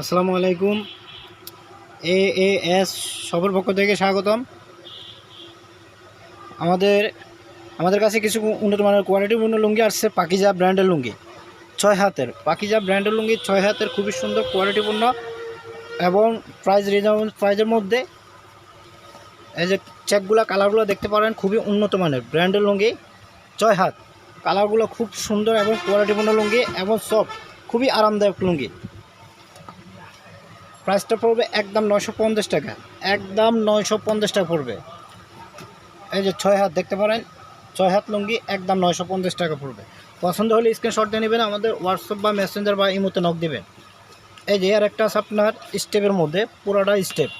আসসালামু আলাইকুম। এ A S সবর পক্ষ থেকে স্বাগতম। আমাদের আমাদের কাছে কিছু উন্নত মানের কোয়ালিটিপূর্ণ লুঙ্গি আসছে পাকিজা ব্র্যান্ডের লুঙ্গি। ছয় হাতের, পাকিজা ব্র্যান্ডের লুঙ্গি ছয় হাতের খুবই সুন্দর কোয়ালিটিপূর্ণ এবং প্রাইস রিজনেবল প্রাইজের মধ্যে। এই যে চেকগুলো কালারগুলো দেখতে পারেন, খুবই উন্নত মানের ব্র্যান্ডের লুঙ্গি। ছয় হাত কালারগুলো খুব সুন্দর এবং কোয়ালিটিপূর্ণ লুঙ্গি এবং সফট খুবই আরামদায়ক লুঙ্গি। প্রাইসটা পড়বে একদম নয়শো পঞ্চাশ টাকা। একদম নয়শো পঞ্চাশ টাকা পড়বে। এই যে ছয় হাত, দেখতে পারেন, ছয় হাত লুঙ্গি একদম নয়শো পঞ্চাশ টাকা পড়বে। পছন্দ হলে স্ক্রিনশট দিয়ে নেবেন, আমাদের হোয়াটসঅ্যাপ বা মেসেঞ্জার বা ইমোতে নক দেবেন। এই যে আর একটা আছে আপনার স্টেপের মধ্যে, পুরোটা স্টেপ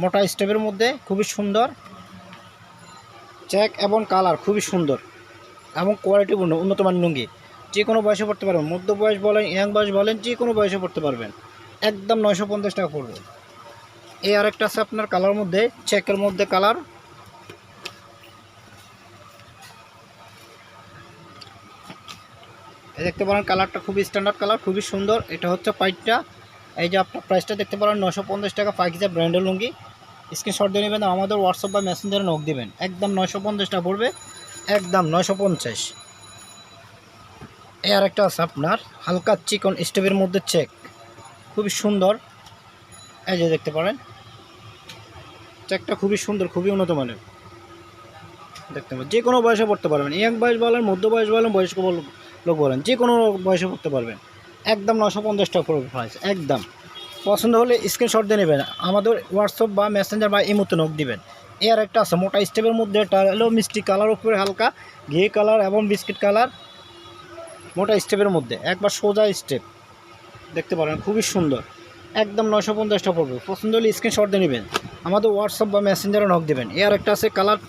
মোটা স্টেপের মধ্যে, খুবই সুন্দর। চেক এবং কালার খুবই সুন্দর এবং কোয়ালিটিপূর্ণ উন্নত মানের লুঙ্গি। যে কোনো বয়সে পড়তে পারবেন। মধ্য বয়স বলেন, ইয়াং বয়স বলেন, যে কোনো বয়সে পড়তে পারবেন। একদম নয়শো পঞ্চাশ টাকা পড়বে। এই আরেকটা আছে আপনার কালার মধ্যে, চেকের মধ্যে কালার। দেখতে পারেন, কালারটা খুবই স্ট্যান্ডার্ড কালার, খুবই সুন্দর। এটা হচ্ছে পাইটটা। এই যে আপনার প্রাইসটা দেখতে পারেন নশো পঞ্চাশ টাকা পাইকিজা ব্র্যান্ডের লুঙ্গি। স্ক্রিনশট দিয়ে নেবেন, আমাদের হোয়াটসঅ্যাপ বা মেসেঞ্জারে নক দেবেন। একদম নয়শো পঞ্চাশ টাকা পড়বে। একদম নয়শো পঞ্চাশ। এই আরেকটা আছে আপনার, হালকা চিকন স্টেপের মধ্যে চেক খুবই সুন্দর। এই যে দেখতে পারেন। চেকটা খুবই সুন্দর, খুবই উন্নত মানের। দেখতে পাবেন যে কোনো বয়সে পড়তে পারবেন। ইয়াং বয়স বলেন, মধ্য বয়স বলেন, বয়স্ক লোক বলেন যে কোনো বয়সে পড়তে পারবেন। একদম নশো পঞ্চাশ টাকা পড়বে প্রাইস একদম। পছন্দ হলে স্ক্রিনশট দিয়ে নেবেন। আমাদের হোয়াটসঅ্যাপ বা মেসেঞ্জার বা ইমোতে নক দিবেন। এই আর একটা আছে, মোটা স্টেপের মধ্যে এটা মিষ্টি কালার উপরে হালকা, ঘি কালার এবং বিস্কিট কালার মোটা স্টেপের মধ্যে, একবার সোজা স্টেপ। দেখতে পারেন, খুবই সুন্দর। একদম নশো পঞ্চাশটা পড়বে। পছন্দ হলে স্ক্রিনশট দিয়ে নেবেন। আমাদের হোয়াটসঅ্যাপ বা মেসেঞ্জারে নক দেবেন। এর একটা আছে কালার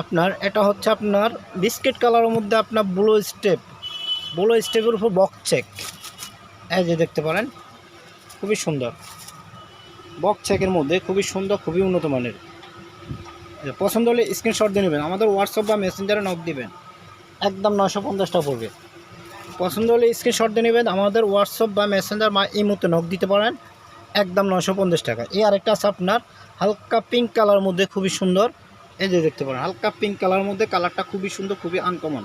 আপনার, এটা হচ্ছে আপনার বিস্কিট কালারের মধ্যে আপনার ব্লু স্টেপ ব্লু স্টেপের উপর বক্স চেক এই যে দেখতে পারেন, খুবই সুন্দর। বক্স চেকের মধ্যে খুবই সুন্দর, খুবই উন্নত মানের। পছন্দ হলে স্ক্রিনশট দিয়ে নেবেন। আমাদের হোয়াটসঅ্যাপ বা মেসেঞ্জারে নক দিবেন। একদম নশো পঞ্চাশটা পড়বে। পছন্দ হলে স্ক্রিনশট দিয়ে নেবেন, আমাদের হোয়াটসঅ্যাপ বা মেসেঞ্জার এই মুহূর্তে নক দিতে পারেন। একদম নশো পঞ্চাশ টাকা। এই আরেকটা আছে আপনার, হালকা পিঙ্ক কালার মধ্যে খুবই সুন্দর। এই যে দেখতে পারেন, হালকা পিঙ্ক কালার মধ্যে কালারটা খুবই সুন্দর, খুবই আনকমন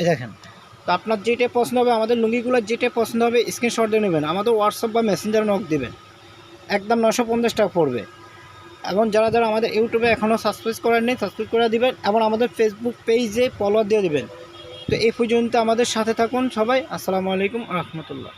এই দেখেন, তো আপনার যেটা পছন্দ হবে, আমাদের লুঙ্গিগুলো যেটা পছন্দ হবে স্ক্রিনশট দিয়ে নেবেন। আমাদের হোয়াটসঅ্যাপ বা মেসেঞ্জারে নক দেবেন। একদম নশো পঞ্চাশ টাকা পড়বে। এবং যারা যারা আমাদের ইউটিউবে এখনও সাবস্ক্রাইব করেননি সাবস্ক্রাইব করে দিবেন এবং আমাদের ফেসবুক পেজে ফলো দিয়ে দিবেন। তো এই পর্যন্ত আমাদের সাথে থাকুন সবাই। আসসালামু আলাইকুম রহমতুল্লাহ